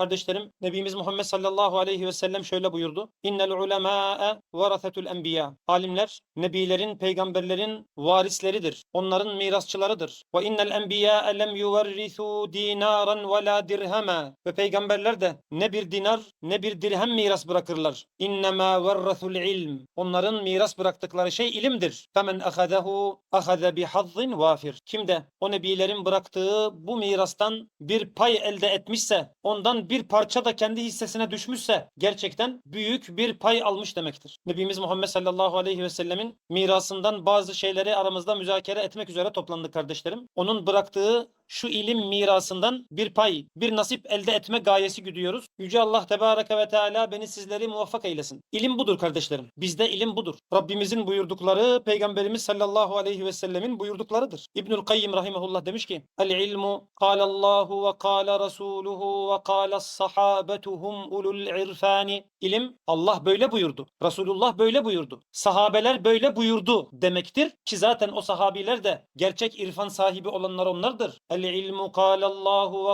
Kardeşlerim, Nebimiz Muhammed sallallahu aleyhi ve sellem şöyle buyurdu. İnnel ulemâe varasetul enbiya. Alimler, nebilerin, peygamberlerin varisleridir. Onların mirasçılarıdır. Ve innel enbiya lem yuverrisu dinaran ve la dirhema. Ve peygamberler de ne bir dinar ne bir dirhem miras bırakırlar. İnnemâ verrasul ilm. Onların miras bıraktıkları şey ilimdir. Femen ahadehu ahade bihazzin vafir. Kim de o nebilerin bıraktığı bu mirastan bir pay elde etmişse, ondan bir parça da kendi hissesine düşmüşse gerçekten büyük bir pay almış demektir. Nebimiz Muhammed sallallahu aleyhi ve sellemin mirasından bazı şeyleri aramızda müzakere etmek üzere toplandık kardeşlerim. Onun bıraktığı şu ilim mirasından bir pay, bir nasip elde etme gayesi güdüyoruz. Yüce Allah Tebareke ve Teala beni sizleri muvaffak eylesin. İlim budur kardeşlerim. Bizde ilim budur. Rabbimizin buyurdukları, Peygamberimiz sallallahu aleyhi ve sellemin buyurduklarıdır. İbnül Kayyim rahimehullah demiş ki: "El ilmu Allahu ve kâle rasuluhu ve kâle sahabetuhum ulul irfani." İlim Allah böyle buyurdu. Resulullah böyle buyurdu. Sahabeler böyle buyurdu demektir ki zaten o sahabiler de gerçek irfan sahibi olanlar onlardır. El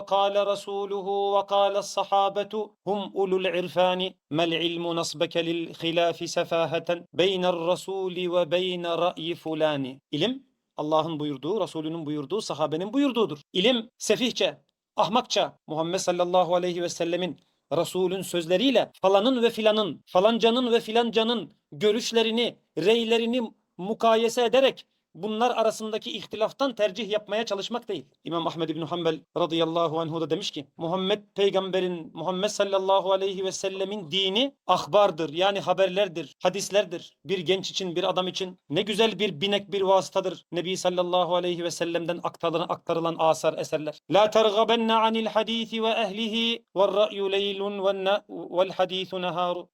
kâle rasuluhu ve kâle sahabetu hum ulul irfani. Mel ilmu nasbeke lil hilafi sefaheten beyner rasuli ve beyne ra'yi fulani. İlim Allah'ın buyurduğu, Resulünün buyurduğu, sahabenin buyurduğudur. İlim sefihçe, ahmakça Muhammed sallallahu aleyhi ve sellemin Resulün sözleriyle falanın ve filanın, falancanın ve filancanın görüşlerini, reylerini mukayese ederek bunlar arasındaki ihtilaftan tercih yapmaya çalışmak değil. İmam Ahmed İbn Hanbel radıyallahu anhu da demiş ki Muhammed peygamberin Muhammed sallallahu aleyhi ve sellemin dini ahbardır yani haberlerdir, hadislerdir. Bir genç için, bir adam için ne güzel bir binek bir vasıtadır. Nebi sallallahu aleyhi ve sellem'den aktarılan, aktarılan asar eserler. La tergabenne anil hadisi ve ehlihi ve ra'yu leylun vel hadisu.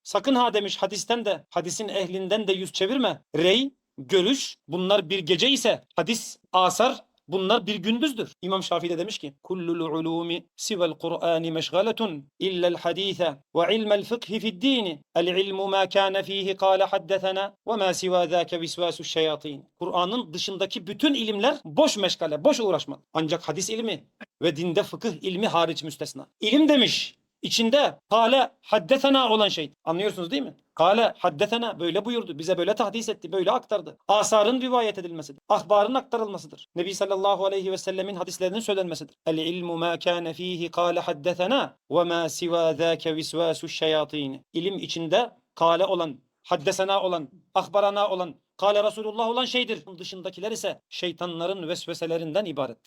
Sakın ha demiş hadisten de, hadisin ehlinden de yüz çevirme. Rey görüş bunlar bir gece ise hadis, asar bunlar bir gündüzdür. İmam Şafii de demiş ki kullul ulumi sivel Kur'ani meşgaletun illel hadise ve ilmel fıkhi fid dini el ilmu ma kana fihi kâle haddetena ve ma siva zâke visvâsu şeyatîn. Kur'an'ın dışındaki bütün ilimler boş meşgale, boş uğraşma. Ancak hadis ilmi ve dinde fıkıh ilmi hariç müstesna. İlim demiş. İçinde kale haddetena olan şey. Anlıyorsunuz değil mi? Kale haddetena böyle buyurdu. Bize böyle tahdis etti. Böyle aktardı. Asarın rivayet edilmesidir. Ahbarın aktarılmasıdır. Nebi sallallahu aleyhi ve sellemin hadislerinin söylenmesidir. El ilmu ma kana fihi kale haddetena ve ma siva zâke visvâsu şeyatîn. İlim içinde kale olan, haddesena olan, ahbarana olan, kale Resulullah olan şeydir. Dışındakiler ise şeytanların vesveselerinden ibarettir.